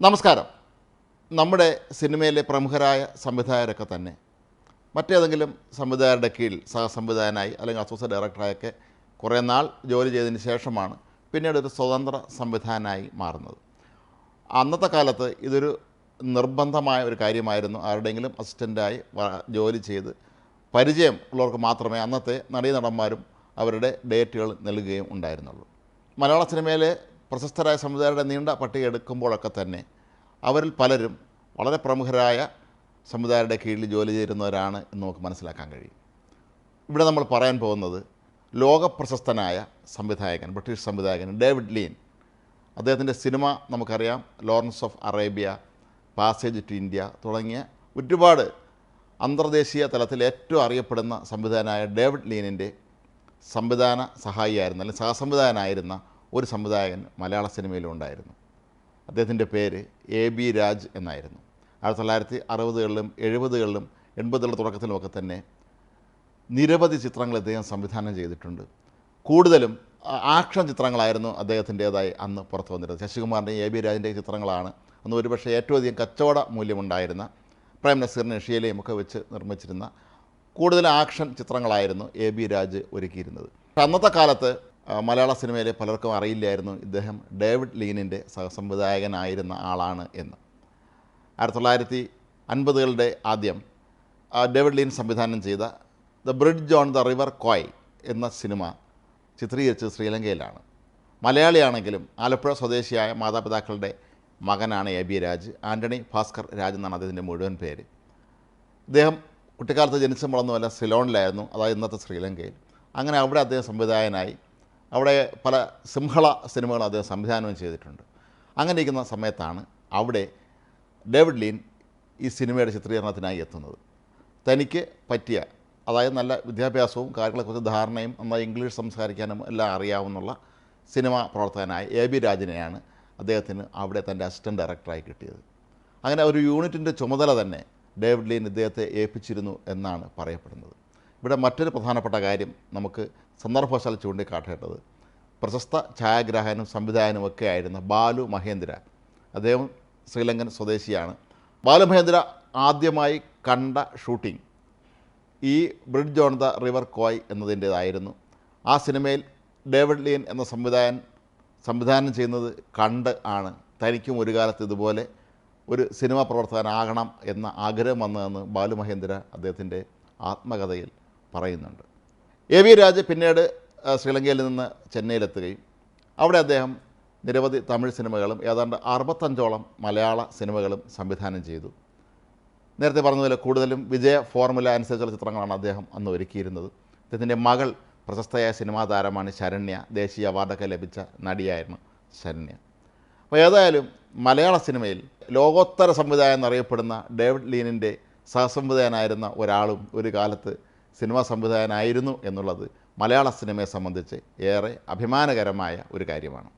നമസ്കാരം. നമ്മുടെ സിനിമയിലെ പ്രമുഖരായ സംവിധായകരൊക്കെ തന്നെ മറ്റേതെങ്കിലും സംവിധായകരുടെ കീഴിൽ സഹസംവിധായകനായി അല്ലെങ്കിൽ അസോസിയേറ്റ് ഡയറക്ടറായൊക്കെ കുറേ നാൾ ജോലി ചെയ്തതിന് ശേഷമാണ് പിന്നീട് ഒരു സ്വതന്ത്ര സംവിധാനമായി മാറുന്നത്. അന്നത്തെ കാലത്ത് ഇതൊരു നിർബന്ധമായ ഒരു കാര്യമായിരുന്നു. ആരുടെയെങ്കിലും അസിസ്റ്റന്റായി ജോലി ചെയ്ത് പരിചയം ഉള്ളവർക്ക് മാത്രമേ അന്നത്തെ നടീനടന്മാരും അവരുടെ ഡേറ്റുകൾ നൽകുകയും ഉണ്ടായിരുന്നുള്ളൂ. മലയാള സിനിമയിലെ പ്രശസ്തരായ സംവിധായകരുടെ നീണ്ട പട്ടിക എടുക്കുമ്പോഴൊക്കെ തന്നെ അവരിൽ പലരും വളരെ പ്രമുഖരായ സംവിധായകരുടെ കീഴിൽ ജോലി ചെയ്യുന്നവരാണ് എന്ന് നമുക്ക് മനസ്സിലാക്കാൻ കഴിയും. ഇവിടെ നമ്മൾ പറയാൻ പോകുന്നത് ലോകപ്രശസ്തനായ സംവിധായകൻ ബ്രിട്ടീഷ് സംവിധായകൻ ഡേവിഡ് ലീൻ. അദ്ദേഹത്തിന്റെ സിനിമ നമുക്കറിയാം Lawrence of Arabia passage to India തുടങ്ങിയ ഒരുപാട് അന്തർദേശീയ തലത്തിൽ ഏറ്റവും അറിയപ്പെടുന്ന സംവിധായകനായ ഡേവിഡ് ലീനിന്റെ സംവിധാന സഹായിയായിരുന്ന അല്ലെങ്കിൽ സഹസംവിധായകനായിരുന്ന ഒരു സംവിധായകൻ മലയാള സിനിമയിലും ഉണ്ടായിരുന്നു അദ്ദേഹത്തിന്റെ പേര് എ ബി രാജ് എന്നായിരുന്നു. ആയിരത്തി തൊള്ളായിരത്തി അറുപതുകളിലും എഴുപതുകളിലും എൺപതുകളുടെ തുടക്കത്തിലുമൊക്കെ തന്നെ നിരവധി ചിത്രങ്ങൾ അദ്ദേഹം സംവിധാനം ചെയ്തിട്ടുണ്ട്. കൂടുതലും ആക്ഷൻ ചിത്രങ്ങളായിരുന്നു അദ്ദേഹത്തിന്റേതായി അന്ന് പുറത്തു വന്നിരുന്നത്. ശശികുമാറിന്റെയും എ ബി രാജിന്റെയും ചിത്രങ്ങളാണ് അന്ന് ഒരുപക്ഷെ ഏറ്റവും അധികം കച്ചവട മൂല്യമുണ്ടായിരുന്ന പ്രേം നസീറിനെ ഷീലയും ഒക്കെ വെച്ച് നിർമ്മിച്ചിരുന്ന കൂടുതൽ ആക്ഷൻ ചിത്രങ്ങളായിരുന്നു എ ബി രാജ് ഒരുക്കിയിരുന്നത്. അന്നത്തെ കാലത്ത് മലയാള സിനിമയിലെ പലർക്കും അറിയില്ലായിരുന്നു ഇദ്ദേഹം ഡേവിഡ് ലീനിന്റെ സഹസംവിധായകനായിരുന്ന ആളാണ് എന്ന്. ആയിരത്തി തൊള്ളായിരത്തി അൻപതുകളുടെ ആദ്യം ഡേവിഡ് ലീൻ സംവിധാനം ചെയ്ത the bridge on the river Kwai എന്ന സിനിമ ചിത്രീകരിച്ചത് ശ്രീലങ്കയിലാണ്. മലയാളിയാണെങ്കിലും ആലപ്പുഴ സ്വദേശിയായ മാതാപിതാക്കളുടെ മകനാണ് എ ബി രാജ് ആന്റണി ഭാസ്കർ രാജ് എന്നാണ് അദ്ദേഹത്തിന്റെ മുഴുവൻ പേര്. ഇദ്ദേഹം കുട്ടിക്കാലത്ത് ജനിച്ചും വളർന്നുമല്ല സിലോണിലായിരുന്നു അതായത് ഇന്നത്തെ ശ്രീലങ്കയിൽ. അങ്ങനെ അവിടെ അദ്ദേഹം സംവിധായകനായി. അവിടെ പല സിംഹള സിനിമകൾ അദ്ദേഹം സംവിധാനം ചെയ്തിട്ടുണ്ട്. അങ്ങനെ ഇരിക്കുന്ന സമയത്താണ് അവിടെ ഡേവിഡ് ലീൻ ഈ സിനിമയുടെ ചിത്രീകരണത്തിനായി എത്തുന്നത്. തനിക്ക് പറ്റിയ അതായത് നല്ല വിദ്യാഭ്യാസവും കാര്യങ്ങളെക്കുറിച്ച് ധാരണയും നന്നായി ഇംഗ്ലീഷ് സംസാരിക്കാനും എല്ലാം അറിയാവുന്നുള്ള സിനിമാ പ്രവർത്തകനായ എ ബി രാജിനെയാണ് അദ്ദേഹത്തിന് അവിടെ തന്റെ അസിസ്റ്റന്റ് ഡയറക്ടറായി കിട്ടിയത്. അങ്ങനെ ഒരു യൂണിറ്റിന്റെ ചുമതല തന്നെ ഡേവിഡ് ലീൻ ഇദ്ദേഹത്തെ ഏൽപ്പിച്ചിരുന്നു എന്നാണ് പറയപ്പെടുന്നത്. ഇവിടെ മറ്റൊരു പ്രധാനപ്പെട്ട കാര്യം നമുക്ക് സന്ദർഭവശാൽ ചൂണ്ടിക്കാട്ടേണ്ടത്. പ്രശസ്ത ഛായാഗ്രാഹകനും സംവിധായകനും ഒക്കെ ആയിരുന്ന ബാലു മഹേന്ദ്ര. അദ്ദേഹം ശ്രീലങ്കൻ സ്വദേശിയാണ്. ബാലു മഹേന്ദ്ര ആദ്യമായി കണ്ട ഷൂട്ടിംഗ് ഈ bridge on the river Kwai എന്നതിന്റേതായിരുന്നു. ആ സിനിമയിൽ ഡേവിഡ് ലീൻ എന്ന സംവിധായൻ സംവിധാനം ചെയ്യുന്നത് കണ്ട് ആണ്. തനിക്കും ഒരു കാലത്ത് ഇതുപോലെ ഒരു സിനിമാ പ്രവർത്തകനാകണം എന്ന ആഗ്രഹം വന്നതെന്ന് ബാലു മഹേന്ദ്ര അദ്ദേഹത്തിന്റെ ആത്മകഥയിൽ പറയുന്നുണ്ട്. എ വി രാജ് പിന്നീട് ശ്രീലങ്കയിൽ നിന്ന് ചെന്നൈയിലെത്തുകയും അവിടെ അദ്ദേഹം നിരവധി തമിഴ് സിനിമകളും ഏതാണ്ട് അറുപത്തഞ്ചോളം മലയാള സിനിമകളും സംവിധാനം ചെയ്തു. നേരത്തെ പറഞ്ഞതുപോലെ കൂടുതലും വിജയ ഫോർമുല അനുസരിച്ചുള്ള ചിത്രങ്ങളാണ് അദ്ദേഹം അന്ന് ഒരുക്കിയിരുന്നത്. അദ്ദേഹത്തിന്റെ മകൾ പ്രശസ്തയായ സിനിമാ താരമാണ് ശരണ്യ ദേശീയ അവാർഡൊക്കെ ലഭിച്ച നടിയായിരുന്നു ശരണ്യ. അപ്പോൾ ഏതായാലും മലയാള സിനിമയിൽ ലോകോത്തര സംവിധായകൻ എന്നറിയപ്പെടുന്ന ഡേവിഡ് ലീനിന്റെ സഹസംവിധായകനായിരുന്ന ഒരാളും ഒരു കാലത്ത് സിനിമാ സംവിധായകനായിരുന്നു എന്നുള്ളത് മലയാള സിനിമയെ സംബന്ധിച്ച് ഏറെ അഭിമാനകരമായ ഒരു കാര്യമാണ്.